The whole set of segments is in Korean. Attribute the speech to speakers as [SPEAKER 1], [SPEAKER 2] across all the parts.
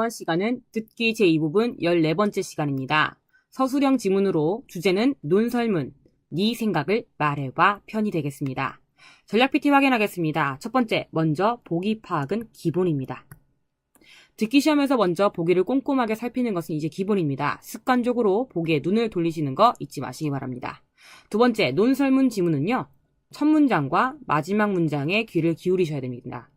[SPEAKER 1] 이번 시간은 듣기 제2부분 14번째 시간입니다. 서술형 지문으로 주제는 논설문, 네 생각을 말해봐 편이 되겠습니다. 전략 PT 확인하겠습니다. 첫 번째, 먼저 보기 파악은 기본입니다. 듣기 시험에서 먼저 보기를 꼼꼼하게 살피는 것은 이제 기본입니다. 습관적으로 보기에 눈을 돌리시는 거 잊지 마시기 바랍니다. 두 번째, 논설문 지문은요. 첫 문장과 마지막 문장에 귀를 기울이셔야 됩니다.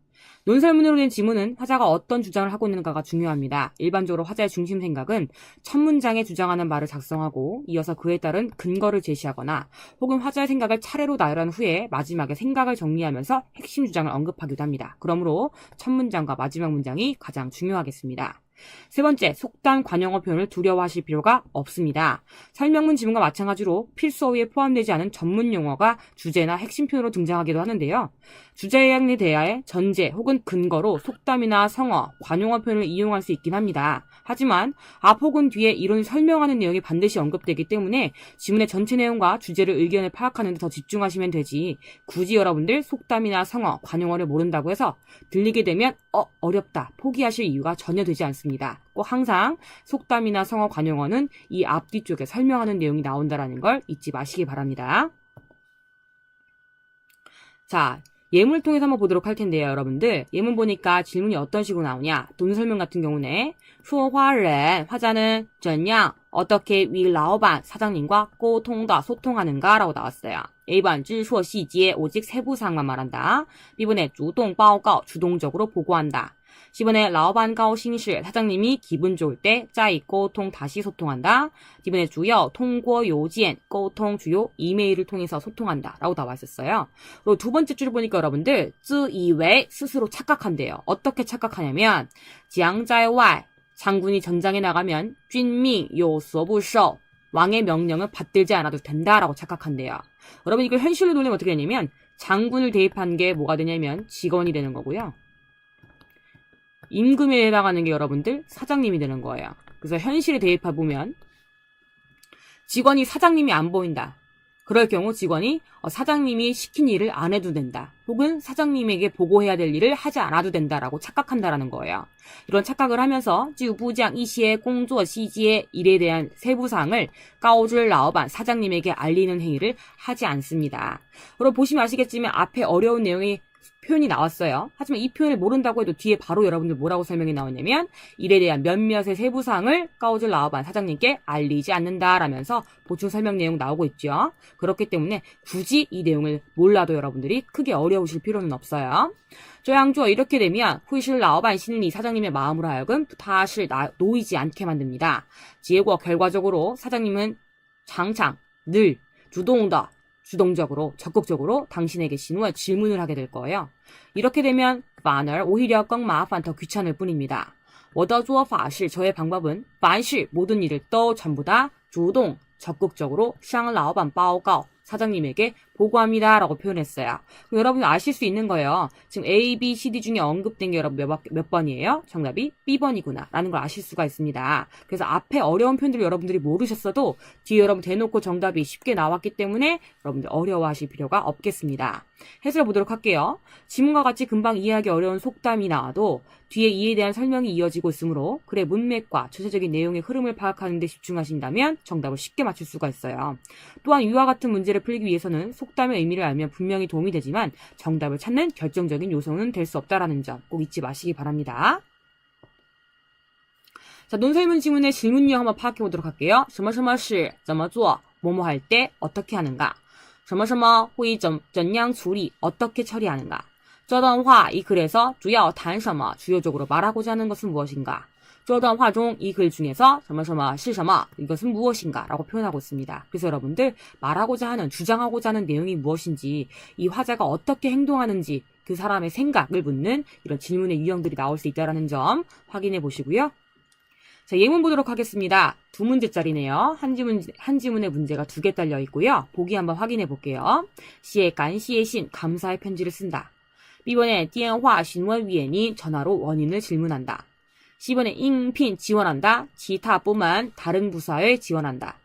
[SPEAKER 1] 논설문으로 된 지문은 화자가 어떤 주장을 하고 있는가가 중요합니다. 일반적으로 화자의 중심 생각은 첫 문장에 주장하는 말을 작성하고 이어서 그에 따른 근거를 제시하거나 혹은 화자의 생각을 차례로 나열한 후에 마지막에 생각을 정리하면서 핵심 주장을 언급하기도 합니다. 그러므로 첫 문장과 마지막 문장이 가장 중요하겠습니다. 세 번째, 속담 관용어 표현을 두려워하실 필요가 없습니다. 설명문 지문과 마찬가지로 필수 어휘에 포함되지 않은 전문 용어가 주제나 핵심 표현으로 등장하기도 하는데요. 주제에 대하여 전제 혹은 근거로 속담이나 성어, 관용어 표현을 이용할 수 있긴 합니다. 하지만 앞 혹은 뒤에 이론을 설명하는 내용이 반드시 언급되기 때문에 지문의 전체 내용과 주제를 의견을 파악하는 데 더 집중하시면 되지 굳이 여러분들 속담이나 성어, 관용어를 모른다고 해서 들리게 되면 어, 어렵다 포기하실 이유가 전혀 되지 않습니다. 꼭 항상 속담이나 성어, 관용어는 이 앞뒤 쪽에 설명하는 내용이 나온다라는 걸 잊지 마시기 바랍니다. 자, 예문을 통해서 한번 보도록 할 텐데요, 여러분들. 예문 보니까 질문이 어떤 식으로 나오냐. 돈 설명 같은 경우는 수화ren 화자는 전양 어떻게 위 라오반 사장님과 꼬통다 소통하는가라고 나왔어요. A번 知说 시지에 오직 세부 사항만 말한다. B번에 주동 报告 주동적으로 보고한다. 10번에 라오반 가오싱시 사장님이 기분 좋을 때 짜이 꼬통 다시 소통한다. D번에 주요 통고 요지엔 꼬통 주요 이메일을 통해서 소통한다. 라고 나와 있었어요. 그리고 두 번째 줄을 보니까 여러분들 쯔 이외 스스로 착각한대요. 어떻게 착각하냐면 지양자의 장군이 전장에 나가면 쥔밍 요소부쇼 왕의 명령을 받들지 않아도 된다라고 착각한대요. 여러분 이걸 현실로 돌리면 어떻게 되냐면 장군을 대입한 게 뭐가 되냐면 직원이 되는 거고요. 임금에 해당하는 게 여러분들 사장님이 되는 거예요. 그래서 현실에 대입해 보면 직원이 사장님이 안 보인다. 그럴 경우 직원이 어, 사장님이 시킨 일을 안 해도 된다. 혹은 사장님에게 보고해야 될 일을 하지 않아도 된다라고 착각한다라는 거예요. 이런 착각을 하면서 지부장 이시의 공조 시지의 일에 대한 세부 사항을 까오줄 라오반 사장님에게 알리는 행위를 하지 않습니다. 여러분 보시면 아시겠지만 앞에 어려운 내용이 표현이 나왔어요. 하지만 이 표현을 모른다고 해도 뒤에 바로 여러분들 뭐라고 설명이 나오냐면 일에 대한 몇몇의 세부사항을 까오줄 라오반 사장님께 알리지 않는다라면서 보충 설명 내용 나오고 있죠. 그렇기 때문에 굳이 이 내용을 몰라도 여러분들이 크게 어려우실 필요는 없어요. 조양주어 이렇게 되면 후이실 라오반 신이 사장님의 마음으로 하여금 다시 놓이지 않게 만듭니다. 지혜고 결과적으로 사장님은 장창 늘 주동다 주동적으로 적극적으로 당신에게 신호와 질문을 하게 될 거예요. 이렇게 되면 반을 오히려 껑마판 더 귀찮을 뿐입니다. 워더주어 파실 저의 방법은 반실 모든 일을 또 전부 다 주동 적극적으로 샹라오반 빠오가오 사장님에게 보고합니다. 라고 표현했어요. 여러분 아실 수 있는 거예요. 지금 A, B, C, D 중에 언급된 게 여러분 몇, 몇 번이에요? 정답이 B번이구나. 라는 걸 아실 수가 있습니다. 그래서 앞에 어려운 표현들을 여러분들이 모르셨어도 뒤에 여러분 대놓고 정답이 쉽게 나왔기 때문에 여러분들 어려워하실 필요가 없겠습니다. 해설해 보도록 할게요. 지문과 같이 금방 이해하기 어려운 속담이 나와도 뒤에 이에 대한 설명이 이어지고 있으므로 글의 문맥과 전체적인 내용의 흐름을 파악하는 데 집중하신다면 정답을 쉽게 맞출 수가 있어요. 또한 이와 같은 문제를 풀기 위해서는 속담의 의미를 알면 분명히 도움이 되지만 정답을 찾는 결정적인 요소는 될 수 없다라는 점 꼭 잊지 마시기 바랍니다. 자, 논설문 지문의 질문력 한번 파악해 보도록 할게요. 什么什么是怎么做 뭐뭐 할 때 어떻게 하는가? 什么什么会怎怎样处理 어떻게 처리하는가? 这段话이 글에서 主要谈什么 주요적으로 말하고자 하는 것은 무엇인가? 这段话中이 글 중에서 什么什么是什么 이것은 무엇인가 라고 표현하고 있습니다. 그래서 여러분들 말하고자 하는 주장하고자 하는 내용이 무엇인지 이 화자가 어떻게 행동하는지 그 사람의 생각을 묻는 이런 질문의 유형들이 나올 수 있다는 점 확인해 보시고요. 자, 예문 보도록 하겠습니다. 두 문제짜리네요. 한 지문, 한 지문의 문제가 두 개 딸려 있고요. 보기 한번 확인해 볼게요. 시에 간, 시의 신, 감사의 편지를 쓴다. B번에 电话 신원 위엔이 전화로 원인을 질문한다. 이번에 잉핀 지원한다. 기타뿐만 다른 부서에 지원한다.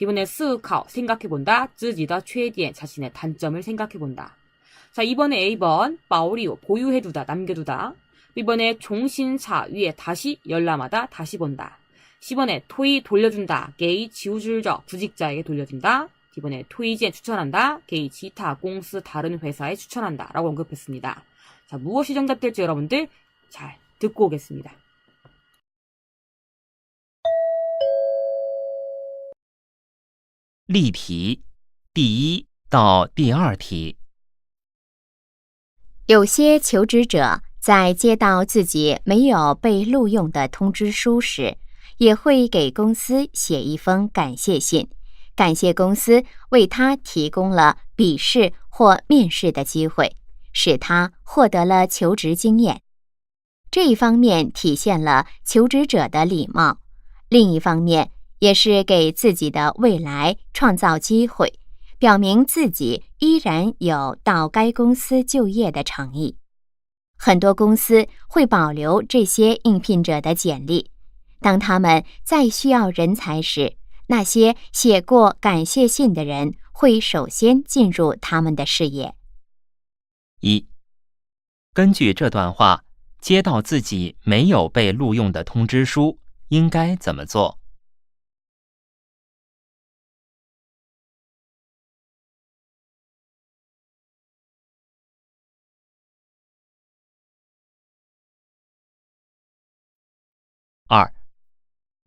[SPEAKER 1] 이번에 스카오 생각해본다. 쯔지다 최대한 자신의 단점을 생각해본다. 자 이번에 A번 마오리오 보유해두다 남겨두다. 이번에 종신차 위에 다시 열람하다 다시 본다. 10번에 토이 돌려준다. 게이 지우줄적 구직자에게 돌려준다. 이번에 토이지에 추천한다. 게이 지타 공스 다른 회사에 추천한다. 라고 언급했습니다. 자 무엇이 정답될지 여러분들 잘 듣고 오겠습니다.
[SPEAKER 2] 例题，第一到第二题。
[SPEAKER 3] 有些求职者在接到自己没有被录用的通知书时，也会给公司写一封感谢信，感谢公司为他提供了笔试或面试的机会，使他获得了求职经验。这一方面体现了求职者的礼貌，另一方面也是给自己的未来创造机会。表明自己依然有到该公司就业的诚意。很多公司会保留这些应聘者的简历，当他们再需要人才时，那些写过感谢信的人会首先进入他们的视野。
[SPEAKER 2] 一，根据这段话，接到自己没有被录用的通知书，应该怎么做？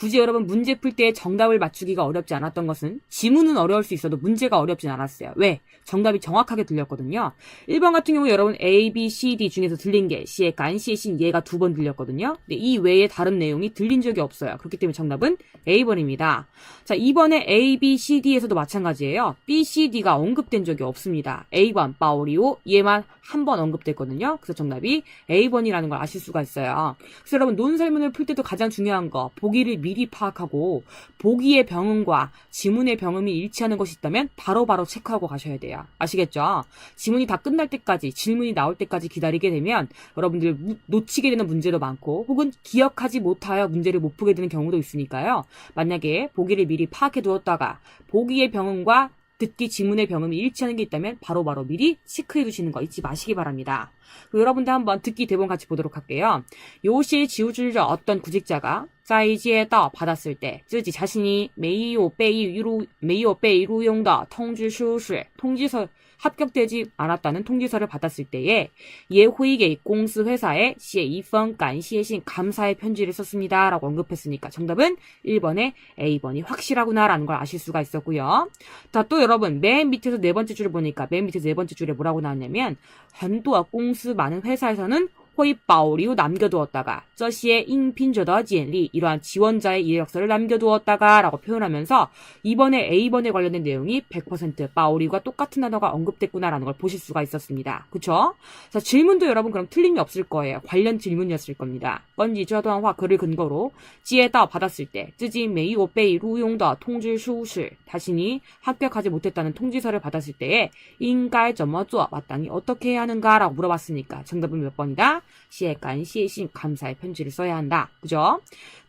[SPEAKER 1] 굳이 여러분 문제 풀 때 정답을 맞추기가 어렵지 않았던 것은 지문은 어려울 수 있어도 문제가 어렵진 않았어요. 왜? 정답이 정확하게 들렸거든요. 1번 같은 경우 여러분 A, B, C, D 중에서 들린 게 C의 간, C의 신, 얘가 두 번 들렸거든요. 근데 이 외에 다른 내용이 들린 적이 없어요. 그렇기 때문에 정답은 A번입니다. 자, 2번에 A, B, C, D에서도 마찬가지예요. B, C, D가 언급된 적이 없습니다. A번, 파오리오 얘만 한 번 언급됐거든요. 그래서 정답이 A번이라는 걸 아실 수가 있어요. 그래서 여러분 논설문을 풀 때도 가장 중요한 거 보기를 미리 파악하고 보기의 병음과 지문의 병음이 일치하는 것이 있다면 바로바로 바로 체크하고 가셔야 돼요. 아시겠죠? 지문이 다 끝날 때까지 질문이 나올 때까지 기다리게 되면 여러분들 무, 놓치게 되는 문제도 많고 혹은 기억하지 못하여 문제를 못 푸게 되는 경우도 있으니까요. 만약에 보기를 미리 파악해 두었다가 보기의 병음과 듣기 지문의 병음이 일치하는 게 있다면 바로바로 바로 미리 체크해 두시는 거 잊지 마시기 바랍니다. 여러분들 한번 듣기 대본 같이 보도록 할게요. 요시 지우줄저 어떤 구직자가 사이즈에 떠 받았을 때, 쯔지 자신이 메이오 베이 유로 메이오 베이 루용다 통지수술 통지서 합격되지 않았다는 통지서를 받았을 때에 예후이게 공스 회사에 시에 이펀 간시에신 감사의 편지를 썼습니다. 라고 언급했으니까 정답은 1번에 A번이 확실하구나라는 걸 아실 수가 있었고요. 자, 또 여러분 맨 밑에서 네 번째 줄을 보니까 맨 밑에서 네 번째 줄에 뭐라고 나왔냐면 한도와 공스 많은 회사에서는 호입바오리로 남겨두었다가 저시의 인핀저더 지엔리 이러한 지원자의 이력서를 남겨두었다가 라고 표현하면서 이번에 A번에 관련된 내용이 100% 바오리가 똑같은 단어가 언급됐구나라는 걸 보실 수가 있었습니다. 그쵸? 자 질문도 여러분 그럼 틀림이 없을 거예요. 관련 질문이었을 겁니다. 번지 저段화 글을 근거로 지에다 받았을 때 쯔지 메이 오 베이 루용더 통지수실 자신이 합격하지 못했다는 통지서를 받았을 때에 인가에 점어줘 마땅히 어떻게 해야 하는가라고 물어봤으니까 정답은 몇 번이다? 시에간 시에신 감사의 편지를 써야 한다. 그죠?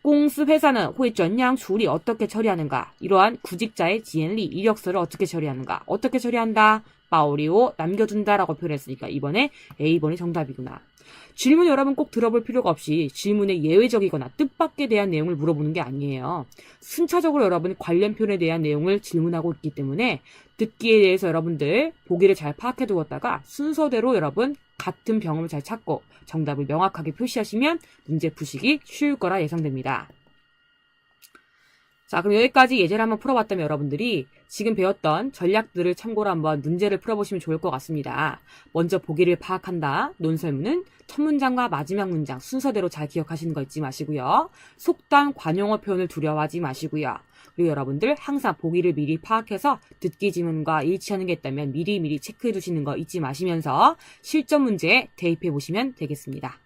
[SPEAKER 1] 공스 회사는 호의 전량处리 어떻게 처리하는가? 이러한 구직자의 지엔리 이력서를 어떻게 처리하는가? 어떻게 처리한다? 바오리오 남겨둔다라고 표현했으니까 이번에 A번이 정답이구나. 질문 여러분 꼭 들어볼 필요가 없이 질문에 예외적이거나 뜻밖에 대한 내용을 물어보는 게 아니에요. 순차적으로 여러분 관련 표현에 대한 내용을 질문하고 있기 때문에 듣기에 대해서 여러분들 보기를 잘 파악해 두었다가 순서대로 여러분 같은 병음을 잘 찾고 정답을 명확하게 표시하시면 문제 푸시기 쉬울 거라 예상됩니다. 자, 그럼 여기까지 예제를 한번 풀어봤다면 여러분들이 지금 배웠던 전략들을 참고로 한번 문제를 풀어보시면 좋을 것 같습니다. 먼저 보기를 파악한다. 논설문은 첫 문장과 마지막 문장 순서대로 잘 기억하시는 거 잊지 마시고요. 속담, 관용어 표현을 두려워하지 마시고요. 그리고 여러분들 항상 보기를 미리 파악해서 듣기 지문과 일치하는 게 있다면 미리미리 체크해 두시는 거 잊지 마시면서 실전 문제에 대입해 보시면 되겠습니다.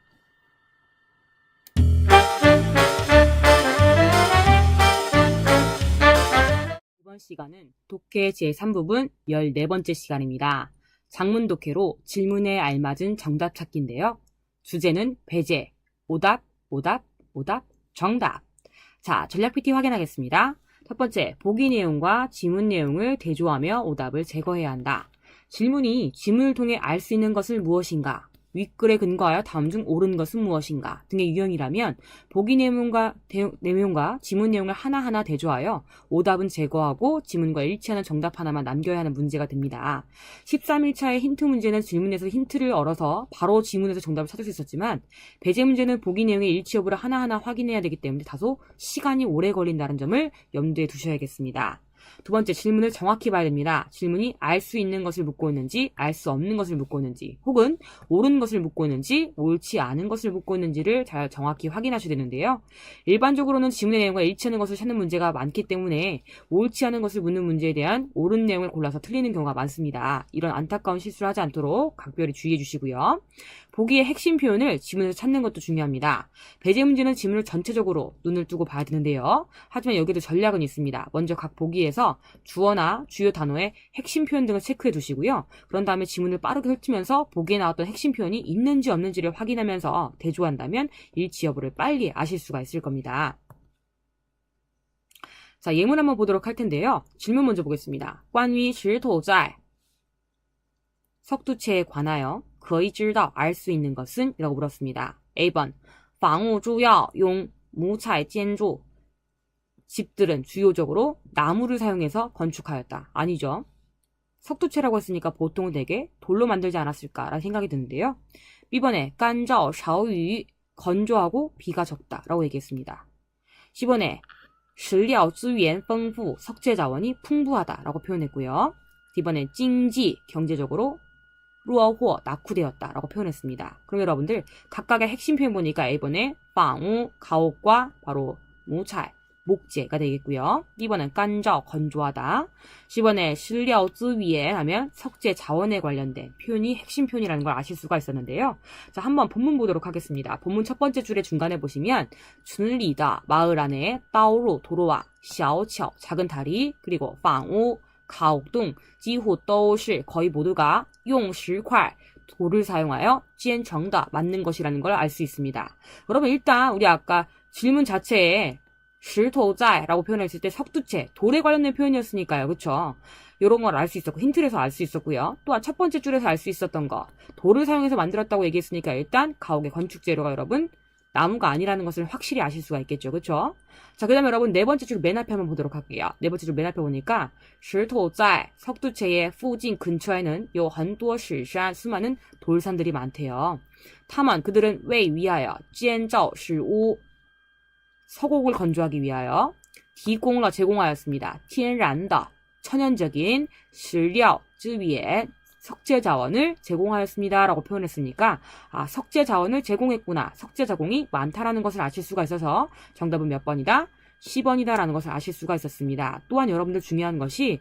[SPEAKER 1] 이번 시간은 독해 제3부분 14번째 시간입니다. 장문 독해로 질문에 알맞은 정답 찾기인데요. 주제는 배제, 오답, 오답, 오답, 정답. 자, 전략 PT 확인하겠습니다. 첫 번째, 보기 내용과 지문 내용을 대조하며 오답을 제거해야 한다. 질문이 지문을 통해 알 수 있는 것을 무엇인가? 윗글에 근거하여 다음 중 옳은 것은 무엇인가? 등의 유형이라면 보기 내용과, 대- 내용과 지문 내용을 하나하나 대조하여 오답은 제거하고 지문과 일치하는 정답 하나만 남겨야 하는 문제가 됩니다. 13일차의 힌트 문제는 질문에서 힌트를 얻어서 바로 지문에서 정답을 찾을 수 있었지만 배제 문제는 보기 내용의 일치 여부를 하나하나 확인해야 되기 때문에 다소 시간이 오래 걸린다는 점을 염두에 두셔야겠습니다. 두 번째 질문을 정확히 봐야 됩니다. 질문이 알 수 있는 것을 묻고 있는지, 알 수 없는 것을 묻고 있는지, 혹은 옳은 것을 묻고 있는지, 옳지 않은 것을 묻고 있는지를 잘 정확히 확인하셔야 되는데요. 일반적으로는 지문의 내용과 일치하는 것을 찾는 문제가 많기 때문에 옳지 않은 것을 묻는 문제에 대한 옳은 내용을 골라서 틀리는 경우가 많습니다. 이런 안타까운 실수를 하지 않도록 각별히 주의해 주시고요. 보기의 핵심 표현을 지문에서 찾는 것도 중요합니다. 배제 문제는 지문을 전체적으로 눈을 뜨고 봐야 되는데요. 하지만 여기도 전략은 있습니다. 먼저 각 보기에서 주어나 주요 단어의 핵심 표현 등을 체크해 두시고요. 그런 다음에 지문을 빠르게 훑으면서 보기에 나왔던 핵심 표현이 있는지 없는지를 확인하면서 대조한다면 일치 여부를 빨리 아실 수가 있을 겁니다. 자, 예문 한번 보도록 할 텐데요. 질문 먼저 보겠습니다. 관위 질토자 석두체에 관하여 거의 질다 알 수 있는 것은? 이라고 물었습니다. A번 방우 주야 용 무차의 젠조 집들은 주요적으로 나무를 사용해서 건축하였다. 아니죠. 석두채라고 했으니까 보통은 되게 돌로 만들지 않았을까라는 생각이 드는데요. B번에 깐저 샤오유 건조하고 비가 적다라고 얘기했습니다. 10번에 실력 주연 풍부 석재 자원이 풍부하다라고 표현했고요. 이번에 징지 경제적으로 루어호어 낙후되었다라고 표현했습니다. 그럼 여러분들 각각의 핵심 표현 보니까 1번에 빵우 가옥과 바로 무찰 목재가 되겠고요. 2번에 깐저 건조하다. 10번에 실려즈 위에 하면 석재 자원에 관련된 표현이 핵심 표현이라는 걸 아실 수가 있었는데요. 자, 한번 본문 보도록 하겠습니다. 본문 첫 번째 줄의 중간에 보시면 준리다 마을 안에 따오로 도로와 샤오치오 작은 다리 그리고 빵우 가옥 등 지후 떠오실 거의 모두가 용 실块 돌을 사용하여 찌엔 정답 맞는 것이라는 걸 알 수 있습니다. 그러면 일단 우리 아까 질문 자체에 실토자라고 표현했을 때 석두체, 돌에 관련된 표현이었으니까요. 그렇죠? 이런 걸 알 수 있었고, 힌트에서 알 수 있었고요. 또한 첫 번째 줄에서 알 수 있었던 거, 돌을 사용해서 만들었다고 얘기했으니까 일단 가옥의 건축재료가 여러분 나무가 아니라는 것을 확실히 아실 수가 있겠죠. 그쵸? 자, 그 다음에 여러분 네 번째 줄 맨 앞에 한번 보도록 할게요. 네 번째 줄 맨 앞에 보니까 石头在 석두체의附近 근처에는 요 한도 시산 수많은 돌산들이 많대요. 타만 그들은 왜 위하여 建造石屋 서곡을 건조하기 위하여 디공러 제공하였습니다. 天然的 천연적인 石料 쯔위에 석재 자원을 제공하였습니다. 라고 표현했으니까 아, 석재 자원을 제공했구나. 석재 자공이 많다라는 것을 아실 수가 있어서 정답은 몇 번이다? 10번이다 라는 것을 아실 수가 있었습니다. 또한 여러분들 중요한 것이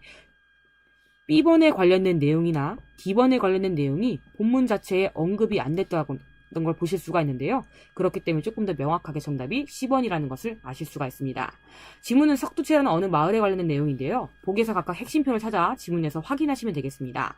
[SPEAKER 1] B번에 관련된 내용이나 D번에 관련된 내용이 본문 자체에 언급이 안 됐다고 걸 보실 수가 있는데요. 그렇기 때문에 조금 더 명확하게 정답이 10번이라는 것을 아실 수가 있습니다. 지문은 석두체라는 어느 마을에 관련된 내용인데요. 보기에서 각각 핵심 표현을 찾아 지문에서 확인하시면 되겠습니다.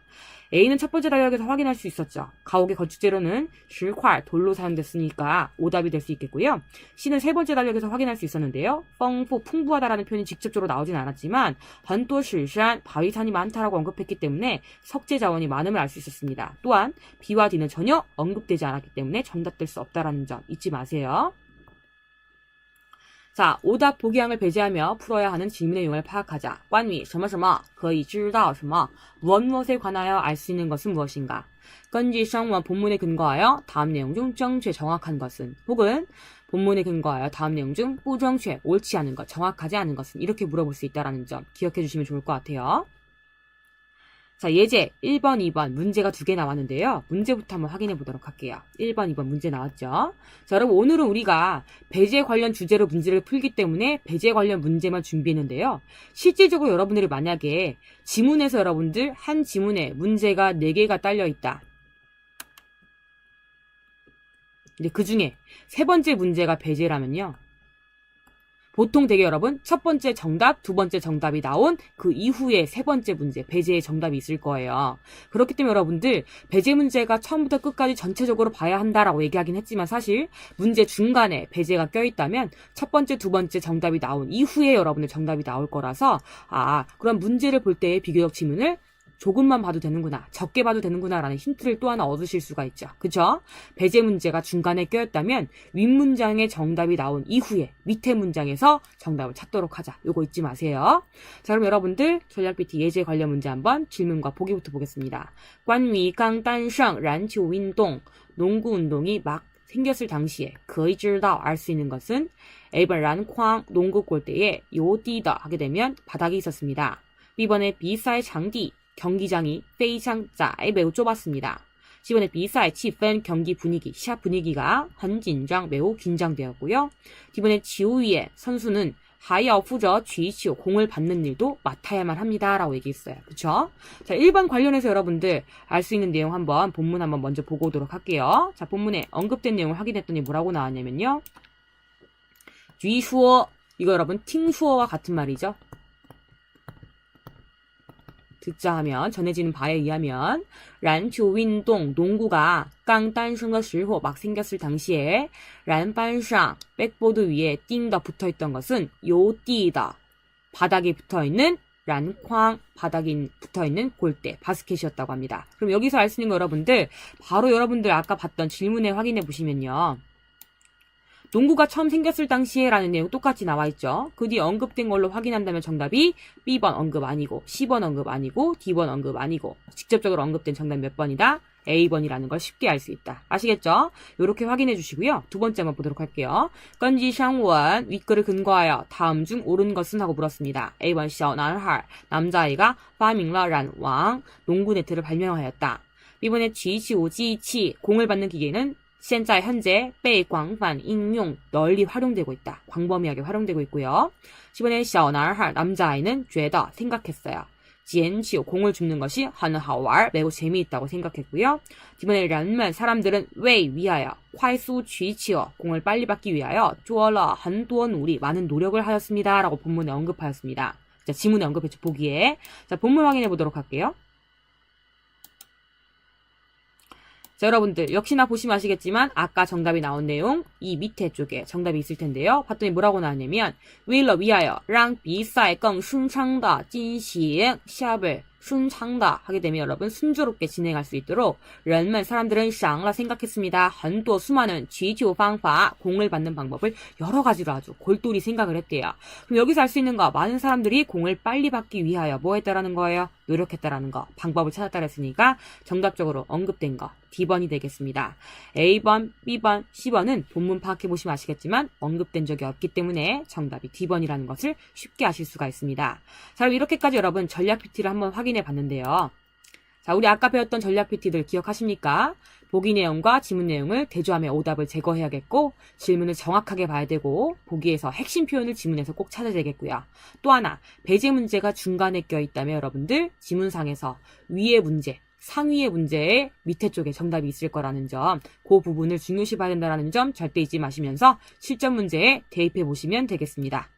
[SPEAKER 1] A는 첫 번째 단락에서 확인할 수 있었죠. 가옥의 건축 재료는 실활, 돌로 사용됐으니까 오답이 될 수 있겠고요. C는 세 번째 단락에서 확인할 수 있었는데요. 펑푸, 풍부하다라는 표현이 직접적으로 나오진 않았지만 번또 실산, 바위산이 많다라고 언급했기 때문에 석재 자원이 많음을 알 수 있었습니다. 또한 B와 D는 전혀 언급되지 않았기 때문에 정답될 수 없다라는 점 잊지 마세요. 자, 오답 보기항을 배제하며 풀어야 하는 질문의 내용을 파악하자. 关于什么什么可以知道什么 무엇 무엇에 관하여 알 수 있는 것은 무엇인가? 根据声文 본문에 근거하여 다음 내용 중 정确정확한 것은 혹은 본문에 근거하여 다음 내용 중不正确 옳지 않은 것, 정확하지 않은 것은 이렇게 물어볼 수 있다는 점 기억해 주시면 좋을 것 같아요. 자, 예제 1번, 2번 문제가 두 개 나왔는데요. 문제부터 한번 확인해 보도록 할게요. 1번, 2번 문제 나왔죠? 자, 여러분 오늘은 우리가 배제 관련 주제로 문제를 풀기 때문에 배제 관련 문제만 준비했는데요. 실질적으로 여러분들이 만약에 지문에서 여러분들 한 지문에 문제가 4개가 딸려 있다. 근데 그 중에 세 번째 문제가 배제라면요. 보통 되게 여러분 첫 번째 정답, 두 번째 정답이 나온 그 이후에 세 번째 문제 배제의 정답이 있을 거예요. 그렇기 때문에 여러분들 배제 문제가 처음부터 끝까지 전체적으로 봐야 한다라고 얘기하긴 했지만 사실 문제 중간에 배제가 껴있다면 첫 번째, 두 번째 정답이 나온 이후에 여러분들 정답이 나올 거라서 아 그럼 문제를 볼 때의 비교적 지문을 조금만 봐도 되는구나, 적게 봐도 되는구나라는 힌트를 또 하나 얻으실 수가 있죠. 그쵸? 배제 문제가 중간에 껴였다면 윗문장에 정답이 나온 이후에 밑에 문장에서 정답을 찾도록 하자. 요거 잊지 마세요. 자, 그럼 여러분들 전략 PT 예제 관련 문제 한번 질문과 보기부터 보겠습니다. 관위 강단상 란치 운동, 농구 운동이 막 생겼을 당시에 거의知道 알수 있는 것은 에이벌란 쾅 농구 골대에 요디더 하게 되면 바닥이 있었습니다. 이번에 비사의 장디 경기장이 페이샹자에 매우 좁았습니다. 시원의 비사의 치펜 경기 분위기, 시합 분위기가 헌진장 매우 긴장되었고요. 이번에 지우위의 선수는 하이어 후저 쥐이치오 공을 받는 일도 맡아야만 합니다라고 얘기했어요. 그쵸? 자, 1번 관련해서 여러분들 알 수 있는 내용 한번 본문 한번 먼저 보고 오도록 할게요. 자, 본문에 언급된 내용을 확인했더니 뭐라고 나왔냐면요. 쥐수어, 이거 여러분 팅수어와 같은 말이죠. 듣자하면 전해지는 바에 의하면 란 교윈동 농구가 깡단승의时호막 생겼을 당시에 란반상 백보드 위에 띵더 붙어있던 것은 요띠다 바닥에 붙어있는 란쾅 바닥에 붙어있는 골대 바스켓이었다고 합니다. 그럼 여기서 알 수 있는 거 여러분들 바로 여러분들 아까 봤던 질문에 확인해 보시면요. 농구가 처음 생겼을 당시에라는 내용 똑같이 나와 있죠. 그 뒤 언급된 걸로 확인한다면 정답이 B번 언급 아니고 C번 언급 아니고 D번 언급 아니고 직접적으로 언급된 정답 몇 번이다? A번이라는 걸 쉽게 알 수 있다. 아시겠죠? 이렇게 확인해 주시고요. 두 번째만 보도록 할게요. 건지샹원 윗글을 근거하여 다음 중 옳은 것은 하고 물었습니다. A번 샤오난할 남자아이가 파밍러란 왕 농구 네트를 발명하였다. 이번에 G, G, O, G, G 공을 받는 기계는 现在 현재 被广泛应用 널리 활용되고 있다. 광범위하게 활용되고 있고요. 10번에 小男孩 남자아이는 觉得 생각했어요. 捡起 공을 줍는 것이 很好玩 매우 재미있다고 생각했고요. 이번에 人们 사람들은 왜 위하여 快速取球 공을 빨리 받기 위하여 做了很多努力 많은 노력을 하였습니다라고 본문에 언급하였습니다. 자, 지문에 언급했죠. 보기에. 자, 본문 확인해 보도록 할게요. 자, 여러분들 역시나 보시면 아시겠지만 아까 정답이 나온 내용 이 밑에 쪽에 정답이 있을 텐데요. 봤더니 뭐라고 나왔냐면 위러 위하여 랑 비사이 껑 승창다 진시 샵을 순창다 하게 되면 여러분 순조롭게 진행할 수 있도록 런만 사람들은 샹라 생각했습니다. 한도 수많은 지조 방파 공을 받는 방법을 여러 가지로 아주 골똘히 생각을 했대요. 그럼 여기서 할수 있는 거 많은 사람들이 공을 빨리 받기 위하여 뭐 했다라는 거예요? 노력했다라는 거 방법을 찾았다 했으니까 정답적으로 언급된 거 D번이 되겠습니다. A번, B번, C번은 본문 파악해 보시면 아시겠지만 언급된 적이 없기 때문에 정답이 D번이라는 것을 쉽게 아실 수가 있습니다. 자 그럼 이렇게까지 여러분 전략 PT를 한번 확인해 봤는데요. 자, 우리 아까 배웠던 전략 PT들 기억하십니까? 보기 내용과 지문 내용을 대조하며 오답을 제거해야겠고, 질문을 정확하게 봐야 되고, 보기에서 핵심 표현을 지문에서 꼭 찾아야 되겠고요. 또 하나, 배제 문제가 중간에 껴있다면 여러분들 지문상에서 위의 문제, 상위의 문제의 밑에 쪽에 정답이 있을 거라는 점, 그 부분을 중요시 봐야 된다는 점 절대 잊지 마시면서 실전 문제에 대입해 보시면 되겠습니다.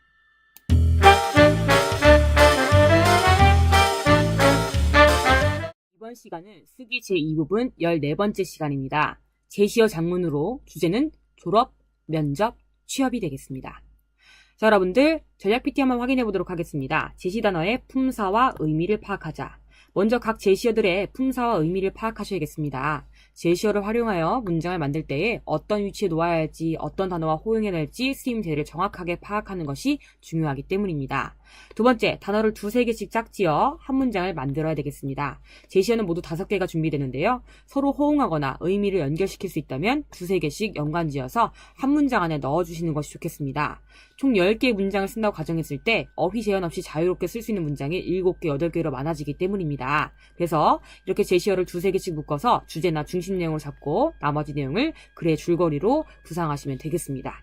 [SPEAKER 1] 이번 시간은 쓰기 제2부분 14번째 시간입니다. 제시어 장문으로 주제는 졸업, 면접, 취업이 되겠습니다. 자, 여러분들 전략 PT 한번 확인해 보도록 하겠습니다. 제시 단어의 품사와 의미를 파악하자. 먼저 각 제시어들의 품사와 의미를 파악하셔야겠습니다. 제시어를 활용하여 문장을 만들 때에 어떤 위치에 놓아야 할지, 어떤 단어와 호응해야 할지 쓰임새를 정확하게 파악하는 것이 중요하기 때문입니다. 두 번째, 단어를 두세 개씩 짝지어 한 문장을 만들어야 되겠습니다. 제시어는 모두 다섯 개가 준비되는데요. 서로 호응하거나 의미를 연결시킬 수 있다면 두세 개씩 연관지어서 한 문장 안에 넣어주시는 것이 좋겠습니다. 총 10개의 문장을 쓴다고 가정했을 때 어휘 제한 없이 자유롭게 쓸 수 있는 문장이 7개, 8개로 많아지기 때문입니다. 그래서 이렇게 제시어를 두세 개씩 묶어서 주제나 중심 내용을 잡고 나머지 내용을 글의 줄거리로 구상하시면 되겠습니다.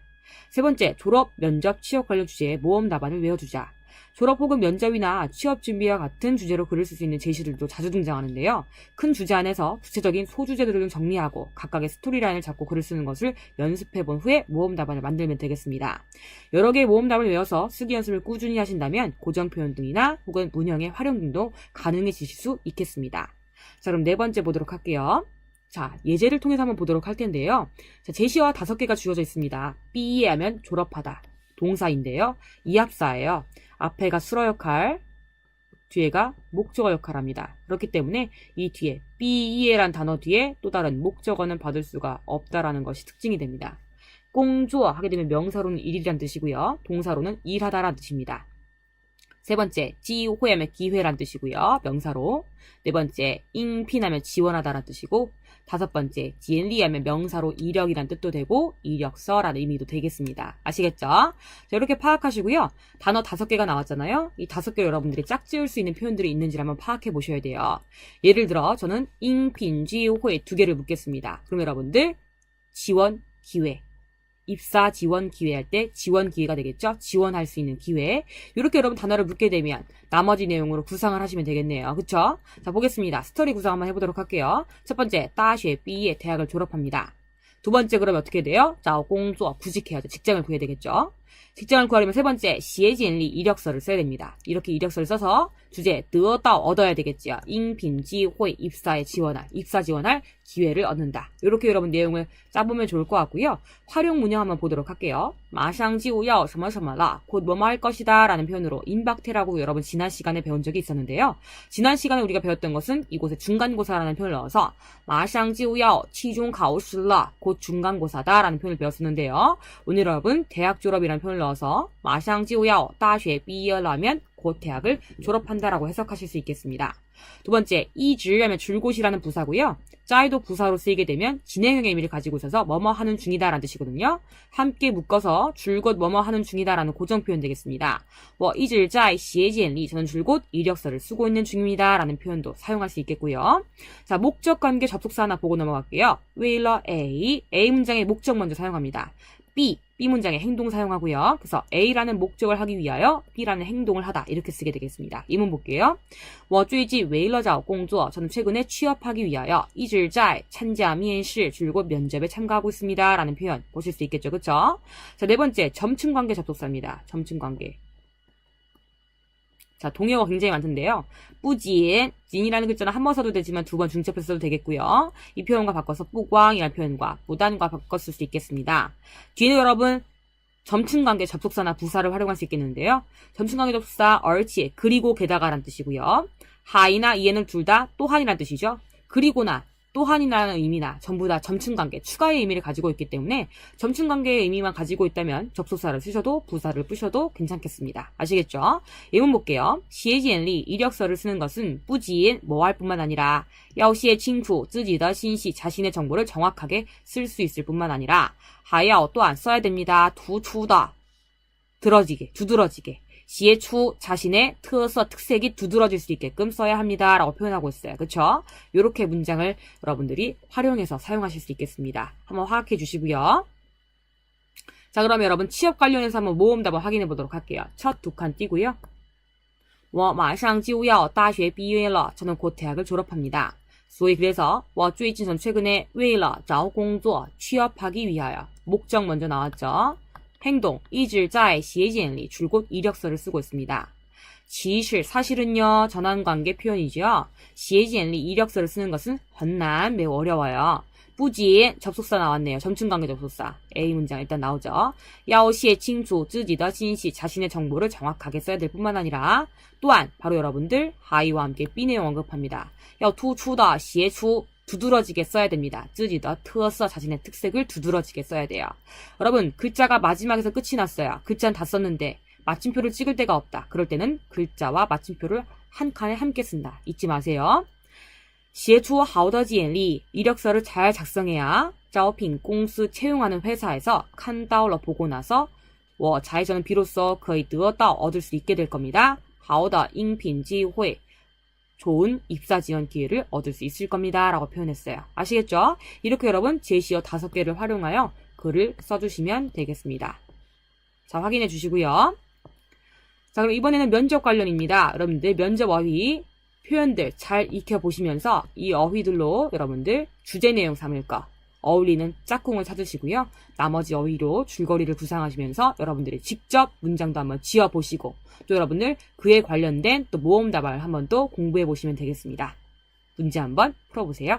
[SPEAKER 1] 세 번째, 졸업, 면접, 취업 관련 주제의 모험 답안을 외워주자. 졸업 혹은 면접이나 취업 준비와 같은 주제로 글을 쓸 수 있는 제시들도 자주 등장하는데요. 큰 주제 안에서 구체적인 소주제들을 정리하고 각각의 스토리라인을 잡고 글을 쓰는 것을 연습해 본 후에 모음 답안을 만들면 되겠습니다. 여러 개의 모음 답을 외워서 쓰기 연습을 꾸준히 하신다면 고정 표현 등이나 혹은 문형의 활용 등도 가능해지실 수 있겠습니다. 자, 그럼 네 번째 보도록 할게요. 자, 예제를 통해서 한번 보도록 할 텐데요. 자, 제시어 다섯 개가 주어져 있습니다. B에 하면 졸업하다. 동사인데요. 이합사예요. 앞에가 수러 역할, 뒤에가 목적어 역할합니다. 그렇기 때문에 이 뒤에 B에란 단어 뒤에 또 다른 목적어는 받을 수가 없다라는 것이 특징이 됩니다. 꽁주어 하게 되면 명사로는 일이란 뜻이고요. 동사로는 일하다라는 뜻입니다. 세 번째, 지회하면 기회란 뜻이고요. 명사로. 네 번째, 잉핀하면 지원하다란 뜻이고, 다섯 번째, 지엔리하면 명사로 이력이란 뜻도 되고, 이력서라는 의미도 되겠습니다. 아시겠죠? 자, 이렇게 파악하시고요. 단어 다섯 개가 나왔잖아요. 이 다섯 개 여러분들이 짝지을 수 있는 표현들이 있는지 한번 파악해 보셔야 돼요. 예를 들어, 저는 잉핀, 지회 두 개를 묻겠습니다. 그럼 여러분들, 지원, 기회. 입사 지원 기회 할 때 지원 기회가 되겠죠? 지원할 수 있는 기회. 이렇게 여러분 단어를 묻게 되면 나머지 내용으로 구상을 하시면 되겠네요. 그쵸? 자, 보겠습니다. 스토리 구상 한번 해보도록 할게요. 첫 번째, 다시에 B에 대학을 졸업합니다. 두 번째, 그러면 어떻게 돼요? 자, 공조 구직해야죠. 직장을 구해야 되겠죠? 직장을 구하려면 세 번째, 시에지엔리 이력서를 써야 됩니다. 이렇게 이력서를 써서 주제, 드어다 얻어야 되겠지요. 잉빈지, 회, 입사에 지원할, 입사 지원할 기회를 얻는다. 이렇게 여러분 내용을 짜보면 좋을 것 같고요. 활용 문형 한번 보도록 할게요. 마샹지우야, 什么什么了, 곧 뭐뭐 할 것이다 라는 표현으로 임박태라고 여러분 지난 시간에 배운 적이 있었는데요. 지난 시간에 우리가 배웠던 것은 이곳에 중간고사라는 표현을 넣어서 마샹지우야, 치중 가오실라, 곧 중간고사다 라는 표현을 배웠었는데요. 오늘 여러분 대학 졸업이라는 넣어서 마샹지우야, 다시 비어라면 곧 대학을 졸업한다라고 해석하실 수 있겠습니다. 두 번째, 이즈하면 줄곳이라는 부사고요. 짜이도 부사로 쓰이게 되면 진행형의 의미를 가지고 있어서 뭐뭐 하는 중이다라는 뜻이거든요. 함께 묶어서 줄곧 뭐뭐 하는 중이다라는 고정 표현 되겠습니다. 뭐 이즈 짜이 시에지엔리 저는 줄곧 이력서를 쓰고 있는 중입니다라는 표현도 사용할 수 있겠고요. 자, 목적 관계 접속사 하나 보고 넘어갈게요. 웨일러 A, A 문장의 목적 먼저 사용합니다. B, B 문장의 행동 사용하고요. 그래서 A라는 목적을 하기 위하여 B라는 행동을 하다 이렇게 쓰게 되겠습니다. 이문 볼게요. 我最近为了找工作 저는 최근에 취업하기 위하여 一直在参加面试 줄곧 면접에 참가하고 있습니다. 라는 표현 보실 수 있겠죠. 그쵸? 자, 네 번째 점층 관계 접속사입니다. 점층 관계. 자, 동의어가 굉장히 많던데요. 뿌진, 진이라는 글자는 한 번 써도 되지만 두 번 중첩해서 써도 되겠고요. 이 표현과 바꿔서 뿌광이라는 표현과 무단과 쓸수 있겠습니다. 뒤에는 여러분 점층 관계 접속사나 부사를 활용할 수 있겠는데요. 점층 관계 접속사 얼치 그리고 게다가란 뜻이고요. 하이나 이에는 둘 다 또한이란 뜻이죠. 그리고나 또한이라는 의미나 전부 다 점층 관계, 추가의 의미를 가지고 있기 때문에 점층 관계의 의미만 가지고 있다면 접속사를 쓰셔도 부사를 뿌셔도 괜찮겠습니다. 아시겠죠? 예문 볼게요. 시에지엔리 이력서를 쓰는 것은 뿌지인 뭐할 뿐만 아니라 야오시에 칭투, 쯔지더 신시 자신의 정보를 정확하게 쓸 수 있을 뿐만 아니라 하야오 또한 써야 됩니다. 두추다 들어지게, 두드러지게. 시에추 자신의 특서, 특색이 두드러질 수 있게끔 써야 합니다. 라고 표현하고 있어요. 그쵸? 요렇게 문장을 여러분들이 활용해서 사용하실 수 있겠습니다. 한번 화학해 주시고요. 자, 그러면 여러분 취업 관련해서 한번 모음답을 확인해 보도록 할게요. 첫 두 칸 띄고요. 我马上就要大学毕业了. 저는 곧 대학을 졸업합니다. 所以 그래서 我最近 전 최근에 为了找工作 취업하기 위하여 목적 먼저 나왔죠. 행동, 이질자의 시에지엔리 줄곧 이력서를 쓰고 있습니다. 지실 사실은요 전환관계 표현이지요. 시에지엔리 이력서를 쓰는 것은 헌난 매우 어려워요. 뿌지 접속사 나왔네요. 점층관계 접속사 A 문장 일단 나오죠. 야오시의 칭조 쯔지더 신시 자신의 정보를 정확하게 써야 될 뿐만 아니라 또한 바로 여러분들 하이와 함께 B 내용 언급합니다. 야투추다 시의 추 두드러지게 써야 됩니다. 쯔지더 트어서 자신의 특색을 두드러지게 써야 돼요. 여러분 글자가 마지막에서 끝이 났어요. 글자는 다 썼는데 마침표를 찍을 데가 없다. 그럴 때는 글자와 마침표를 한 칸에 함께 쓴다. 잊지 마세요. 시에추어 하우더지엔리 이력서를 잘 작성해야 자오핑 공수 채용하는 회사에서 칸다울러 보고 나서 워 자이저는 비로소 거의 느었다 얻을 수 있게 될 겁니다. 하우더 잉핀지회 좋은 입사 지원 기회를 얻을 수 있을 겁니다. 라고 표현했어요. 아시겠죠? 이렇게 여러분 제시어 다섯 개를 활용하여 글을 써주시면 되겠습니다. 자, 확인해 주시고요. 자, 그럼 이번에는 면접 관련입니다. 여러분들 면접 어휘 표현들 잘 익혀보시면서 이 어휘들로 여러분들 주제 내용 삼을 거 어울리는 짝꿍을 찾으시고요. 나머지 어휘로 줄거리를 구상하시면서 여러분들이 직접 문장도 한번 지어보시고 또 여러분들 그에 관련된 또 모음 답안을 한번 또 공부해 보시면 되겠습니다. 문제 한번 풀어보세요.